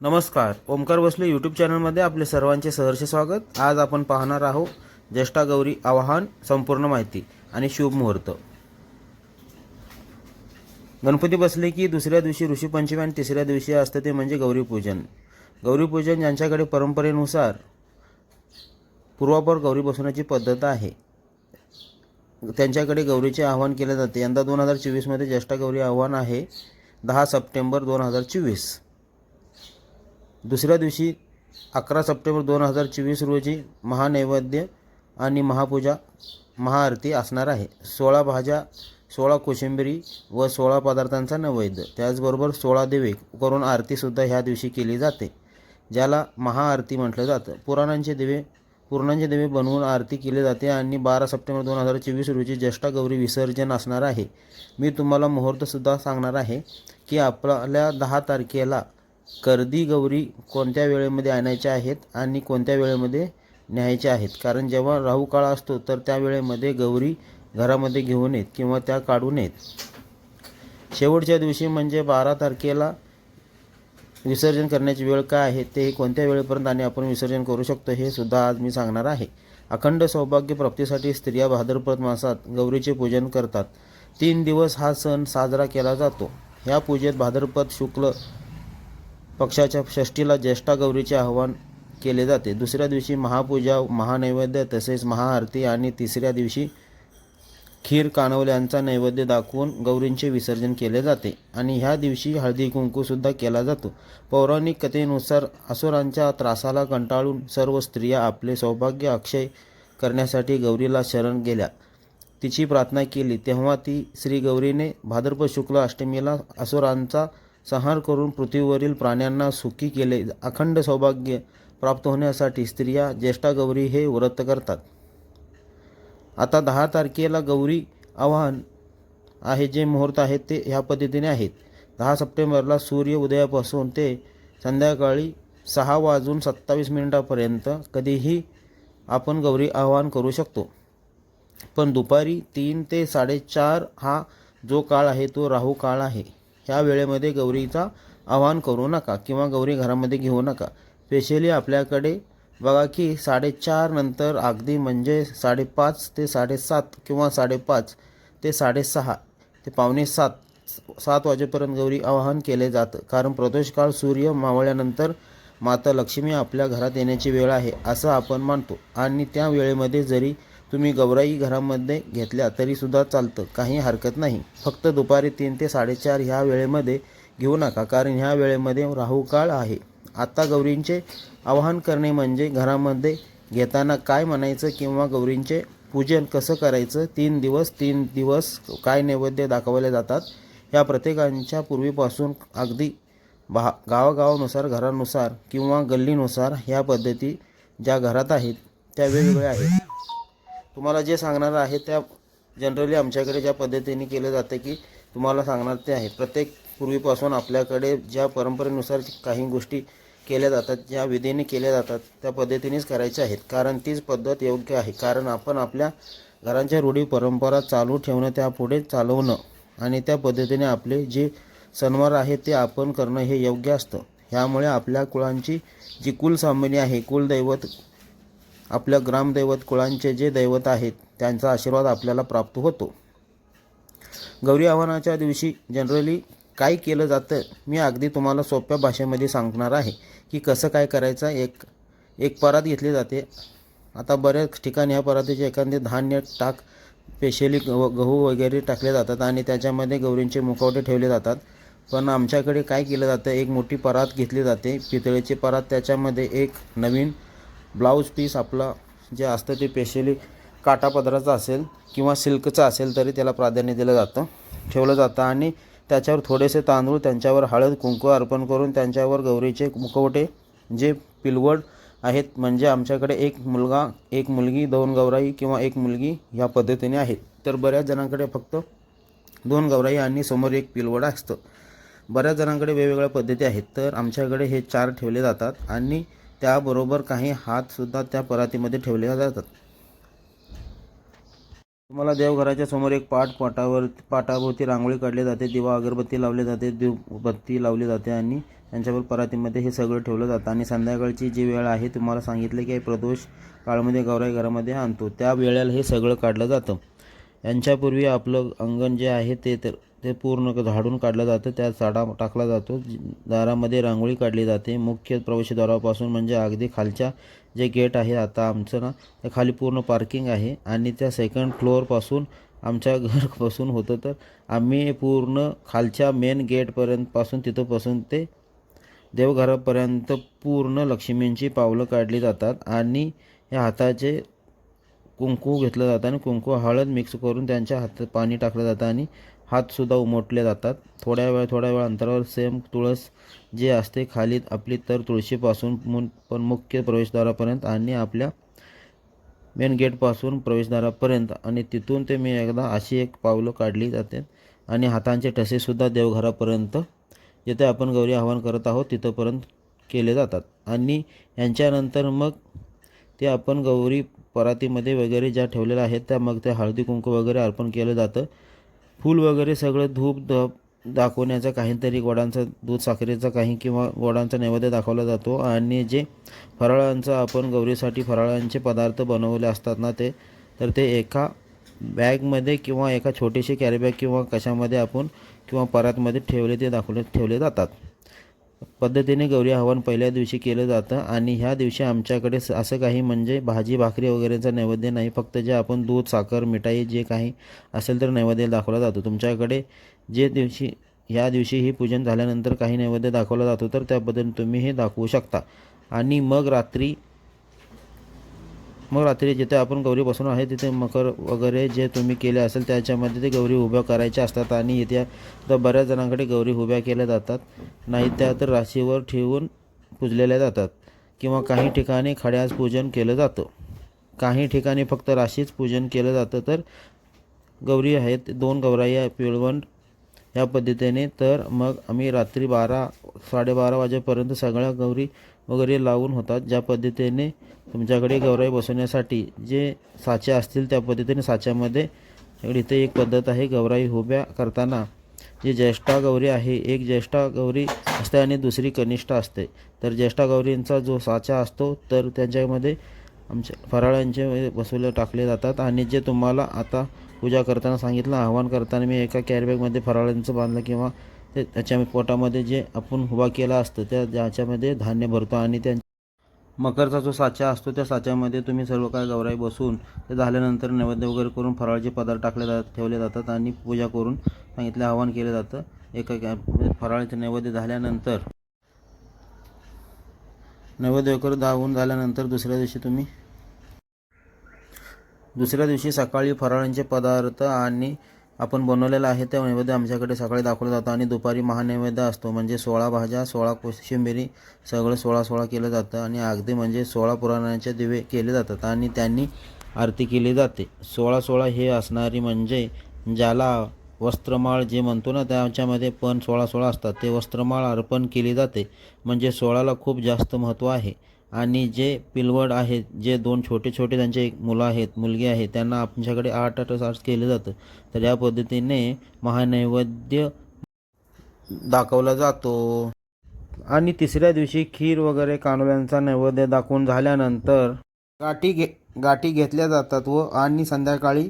नमस्कार. ओमकार बसले यूट्यूब चॅनलमध्ये आपले सर्वांचे सहर्ष स्वागत. आज आपण पाहणार आहोत ज्येष्ठा गौरी आवाहन संपूर्ण माहिती आणि शुभ मुहूर्त. गणपती बसले की दुसऱ्या दिवशी ऋषीपंचमी आणि तिसऱ्या दिवशी असतं ते म्हणजे गौरीपूजन. गौरीपूजन ज्यांच्याकडे परंपरेनुसार पूर्वापर गौरी बसवण्याची पद्धत आहे. त्यांच्याकडे गौरीचे आव्हान केले जाते. यंदा दोन हजार चोवीसमध्ये ज्येष्ठा गौरी आव्हान आहे. दहा सप्टेंबर दोन हजार चोवीस. दुसऱ्या दिवशी अकरा सप्टेंबर दोन हजार चोवीस रोजी महानैवेद्य आणि महापूजा महाआरती असणार आहे. सोळा भाज्या सोळा कोशिंबिरी व सोळा पदार्थांचा नैवेद्य. त्याचबरोबर सोळा देवे करून आरतीसुद्धा ह्या दिवशी केली जाते ज्याला महाआरती म्हटलं जातं. पुराणांचे दिवे पूर्णांचे दिवे बनवून आरती केली जाते आणि बारा सप्टेंबर दोन हजार चोवीस रोजी ज्येष्ठा गौरी विसर्जन असणार आहे. मी तुम्हाला मुहूर्तसुद्धा सांगणार आहे की आपल्या दहा तारखेला कर्दी गौरी कोणत्या वेळेमध्ये आणायच्या आहेत आणि कोणत्या वेळेमध्ये न्यायच्या आहेत? कारण जेव्हा राहू काळ असतो तर त्या वेळेमध्ये गौरी घरामध्ये घेऊन येत किंवा त्या काढून येत. शेवटच्या दिवशी म्हणजे बारा तारखेला विसर्जन करण्याची वेळ काय आहे ते कोणत्या वेळेपर्यंत आणि आपण विसर्जन करू शकतो हे सुद्धा आज मी सांगणार आहे. अखंड सौभाग्य प्राप्तीसाठी स्त्रिया भाद्रपद मासात गौरीचे पूजन करतात. तीन दिवस हा सण साजरा केला जातो. ह्या पूजेत भाद्रपद शुक्ल पक्षाच्या षष्टीला ज्येष्ठा गौरीचे आवाहन केले जाते. दुसऱ्या दिवशी महापूजा महानैवेद्य तसेच महाआरती आणि तिसऱ्या दिवशी खीर कानवल्यांचा नैवेद्य दाखवून गौरींचे विसर्जन केले जाते आणि ह्या दिवशी हळदी कुंकूसुद्धा केला जातो. पौराणिक कथेनुसार असुरांच्या त्रासाला कंटाळून सर्व स्त्रिया आपले सौभाग्य अक्षय करण्यासाठी गौरीला शरण गेल्या. तिची प्रार्थना केली. तेव्हा ती श्री गौरीने भाद्रपद शुक्ल अष्टमीला असुरांचा संहार करून पृथ्वीवरील प्राण्यांना सुखी केले. अखंड सौभाग्य प्राप्त होण्यासाठी स्त्रिया ज्येष्ठा गौरी हे व्रत करतात. आता दहा तारखेला गौरी आवाहन आहे जे मुहूर्त आहेत ते ह्या पद्धतीने आहेत. दहा सप्टेंबरला सूर्य उदयापासून ते संध्याकाळी सहा वाजून सत्तावीस मिनिटापर्यंत कधीही आपण गौरी आवाहन करू शकतो. पण दुपारी तीन ते साडेचार हा जो काळ आहे तो राहू काळ आहे. ह्या वेळेमध्ये गौरीचा आवाहन करू नका किंवा गौरी घरामध्ये घेऊ नका. स्पेशली आपल्याकडे बघा की साडेचार नंतर अगदी म्हणजे साडेपाच ते साडेसात किंवा साडेपाच ते साडेसहा ते पावणे सात सात वाजेपर्यंत गौरी आवाहन केले जातं. कारण प्रदोषकाळ सूर्य मावळल्यानंतर माता लक्ष्मी आपल्या घरात येण्याची वेळ आहे असं आपण मानतो. आणि त्या वेळेमध्ये जरी तुम्ही गौराई घरामध्ये घेतल्या तरीसुद्धा चालतं. काही हरकत नाही. फक्त दुपारी तीन ते साडेचार ह्या वेळेमध्ये घेऊ नका कारण ह्या वेळेमध्ये राहू काळ आहे. आता गौरींचे आवाहन करणे म्हणजे घरामध्ये घेताना काय म्हणायचं किंवा गौरींचे पूजन कसं करायचं तीन दिवस तीन दिवस काय नैवेद्य दाखवले जातात ह्या प्रत्येकांच्या पूर्वीपासून अगदी भा गावागावानुसार घरानुसार किंवा गल्लीनुसार ह्या पद्धती ज्या घरात आहेत त्या वेगवेगळ्या आहेत. तुम्हाला जे सांगणार आहे त्या जनरली आमच्याकडे ज्या पद्धतीने केलं जातं की तुम्हाला सांगणार ते आहे. प्रत्येक पूर्वीपासून आपल्याकडे ज्या परंपरेनुसार काही गोष्टी केल्या जातात ज्या विधीने केल्या जातात त्या पद्धतीनेच करायच्या आहेत. कारण तीच पद्धत योग्य आहे. कारण आपण आपल्या घरांच्या रूढी परंपरा चालू ठेवणं त्यापुढे चालवणं आणि त्या पद्धतीने आपले जे सणवार आहेत ते आपण करणं हे योग्य असतं. ह्यामुळे आपल्या कुळांची जी कुलसामान्य आहे कुलदैवत आपल्या ग्रामदैवत कुळांचे जे दैवत आहेत त्यांचा आशीर्वाद आपल्याला प्राप्त होतो. गौरी आव्हानाच्या दिवशी जनरली काय केलं जातं मी अगदी तुम्हाला सोप्या भाषेमध्ये सांगणार आहे की कसं काय करायचं एक एक परात घेतली जाते. आता बऱ्याच ठिकाणी ह्या परातीचे एखादे धान्य टाक स्पेशली गहू गहू वगैरे टाकले जातात आणि त्याच्यामध्ये गौरींचे मुखवटे ठेवले जातात. पण आमच्याकडे काय केलं जातं एक मोठी परात घेतली जाते. पितळेची परात त्याच्यामध्ये एक नवीन ब्लाऊज पीस आपला जे असतं ते स्पेशली काटापदराचं असेल किंवा सिल्कचं असेल तरी त्याला प्राधान्य दिलं जातं. ठेवलं जातं आणि त्याच्यावर थोडेसे तांदूळ त्यांच्यावर हळद कुंकू अर्पण करून त्यांच्यावर गौरीचे मुखवटे जे पिलवड आहेत म्हणजे आमच्याकडे एक मुलगा एक मुलगी दोन गौराई किंवा एक मुलगी ह्या पद्धतीने आहेत. तर बऱ्याच जणांकडे फक्त दोन गौराई आणि समोर एक पिलवड असतं. बऱ्याच जणांकडे वेगवेगळ्या पद्धती आहेत तर आमच्याकडे हे चार ठेवले जातात आणि त्याबरोबर काही हातसुद्धा त्या परातीमध्ये ठेवले जातात. तुम्हाला देवघराच्या समोर एक पाट पाटावर पाटाभोवती रांगोळी काढली जाते दिवा अगरबत्ती लावली जाते दिवबत्ती लावली जाते आणि त्यांच्यावर परातीमध्ये हे सगळं ठेवलं जातं. आणि संध्याकाळची जी वेळ आहे तुम्हाला सांगितलं की प्रदोष काळमध्ये गौराई घरामध्ये आणतो. त्या वेळेला हे सगळं काढलं जातं. यांच्यापूर्वी आपलं अंगण जे आहे ते तर ते पूर्ण झाडून काढलं जातं. त्यात साडा टाकला जातो. दारामध्ये रांगोळी काढली जाते. मुख्य प्रवेशद्वारापासून म्हणजे अगदी खालच्या जे गेट आहे आता आमचं ना त्या खाली पूर्ण पार्किंग आहे. आणि त्या सेकंड फ्लोअरपासून आमच्या घरपासून होतं तर आम्ही पूर्ण खालच्या मेन गेटपर्यंतपासून तिथंपासून ते देवघरापर्यंत पूर्ण लक्ष्मींची पावलं काढली जातात. आणि या हाताचे कुंकू घेतलं जातं. आणि कुंकू हळद मिक्स करून त्यांच्या हातात पाणी टाकलं जातं. आणि हातसुद्धा उमटले जातात. थोड्या वेळ थोड्या वेळ अंतरावर सेम तुळस जे असते खाली आपली तर तुळशीपासून मु पण मुख्य प्रवेशद्वारापर्यंत आणि आपल्या मेन गेटपासून प्रवेशद्वारापर्यंत. आणि तिथून ते मी एकदा अशी एक पावलं काढली जाते. आणि हातांचे ठसेसुद्धा देवघरापर्यंत जिथे आपण गौरी आवाहन करत आहोत तिथंपर्यंत केले जातात. आणि यांच्यानंतर मग ते आपण गौरी परातीमध्ये वगैरे ज्या ठेवलेल्या आहेत त्या मग ते हळदी कुंकू वगैरे अर्पण केलं जातं. फूल वगैरे सगळं धूप ध दाखवण्याचा काहीतरी गोडांचा दूध साखरेचा काही किंवा गोडांचा नैवेद्य दाखवला जातो. आणि जे फराळांचा आपण गौरीसाठी फराळांचे पदार्थ बनवले असतात ना ते तर ते एका बॅगमध्ये किंवा एका छोटीशी कॅरीबॅग किंवा कशामध्ये आपण किंवा परातमध्ये ठेवले ते दाखवले ठेवले जातात. पद्धतीने गौरी आव्हान पहिल्या दिवशी केलं जातं आणि ह्या दिवशी आमच्याकडे स- असं काही म्हणजे भाजी भाकरी वगैरेचा नैवेद्य नाही. फक्त जे आपण दूध साखर मिठाई जे काही असेल तर नैवेद्य दाखवला जातो. तुमच्याकडे जे दिवशी ह्या दिवशी ही पूजन झाल्यानंतर काही नैवेद्य दाखवला जातो तर त्याबद्दल तुम्ही हे दाखवू शकता. आणि मग रात्री मग रात्री जिथे आपण गौरी बसून आहे तिथे मकर वगैरे जे तुम्ही केले असेल त्याच्यामध्ये ते गौरी उभ्या करायच्या असतात आणि इथे तर बऱ्याच जणांकडे गौरी उभ्या केल्या जातात. नाही त्या तर राशीवर ठेवून पूजलेल्या जातात किंवा काही ठिकाणी खड्यास पूजन केलं जातं. काही ठिकाणी फक्त राशीच पूजन केलं जातं तर गौरी आहेत दोन गौराई पिळवण ह्या पद्धतीने. तर मग आम्ही रात्री बारा साडेबारा वाजेपर्यंत सगळ्या गौरी वगैरे लावून होतात ज्या पद्धतीने तुमच्याकडे गौराई बसवण्यासाठी जे साचे असतील त्या पद्धतीने साच्यामध्ये इथे एक पद्धत आहे गौराई उभ्या करताना. जी ज्येष्ठा गौरी आहे एक ज्येष्ठा गौरी असते आणि दुसरी कनिष्ठ असते. तर ज्येष्ठा गौरींचा जो साचा असतो तर त्याच्यामध्ये आमच्या फराळांचे बसवले टाकले जातात. आणि जे तुम्हाला आता पूजा करताना सांगितलं आव्हान करताना मी एका कॅरीबॅगमध्ये फराळांचं बांधलं किंवा ते त्याच्या पोटामध्ये जे आपण उभा केला असतं त्या ज्याच्यामध्ये धान्य भरतो आणि त्या मकरचा जो साचा असतो त्या साच्यामध्ये तुम्ही सर्व काय गौराई बसून ते झाल्यानंतर नैवेद्य वगैरे करून फराळचे पदार्थ टाकले जात ठेवले जातात आणि पूजा करून सांगितले आवाहन केलं जातं. एका म्हणजे फराळचे नैवेद्य झाल्यानंतर नैवेद्य वगैरे धावून झाल्यानंतर दुसऱ्या दिवशी तुम्ही दुसऱ्या दिवशी सकाळी फराळांचे पदार्थ आणि आपण बनवलेलं आहे ते नैवेद्य आमच्याकडे सकाळी दाखवलं जातं आणि दुपारी महानैवेद्य असतो. म्हणजे सोळा भाज्या सोळा कोशिंबिरी सगळं सोळा सोळा केलं जातं आणि अगदी म्हणजे सोळा पुराणांचे दिवे केले जातात आणि त्यांनी आरती केली जाते. सोळा सोळा हे असणारी म्हणजे ज्याला वस्त्रमाळ जे म्हणतो ना त्याच्यामध्ये पण सोळा सोळा असतात. ते वस्त्रमाळ अर्पण केली जाते. म्हणजे सोळाला खूप जास्त महत्त्व आहे. आणि जे पिलवड आहेत जे दोन छोटे छोटे त्यांचे एक मुलं आहेत मुलगी आहे त्यांना आमच्याकडे आठ आठ तास केलं जातं. तर या पद्धतीने महानैवेद्य दाखवला जातो. आणि तिसऱ्या दिवशी खीर वगैरे कानोल्यांचा नैवेद्य दाखवून झाल्यानंतर गाठी घे गाठी घेतल्या जातात व आणि संध्याकाळी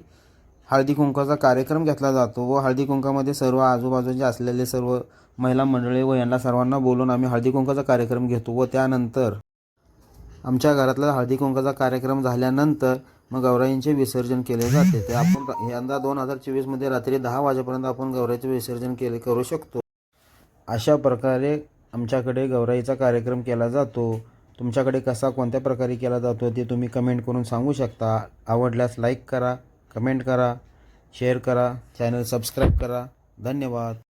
हळदी कुंकाचा कार्यक्रम घेतला जातो व हळदी कुंकामध्ये सर्व आजूबाजूचे असलेले सर्व महिला मंडळी व यांना सर्वांना बोलून आम्ही हळदी कुंकाचा कार्यक्रम घेतो व त्यानंतर आमच्या घरातला हळदी कुंकाचा कार्यक्रम झाल्यानंतर मग गौराईंचे विसर्जन केले जाते. ते आपण यंदा दोन हजार चोवीसमध्ये रात्री दहा वाजेपर्यंत आपण गौराईचे विसर्जन केले करू शकतो. अशा प्रकारे आमच्याकडे गौराईचा कार्यक्रम केला जातो. तुमच्याकडे कसा कोणत्या प्रकारे केला जातो ते तुम्ही कमेंट करून सांगू शकता. आवडल्यास लाईक करा कमेंट करा शेअर करा चॅनल सबस्क्राईब करा. धन्यवाद.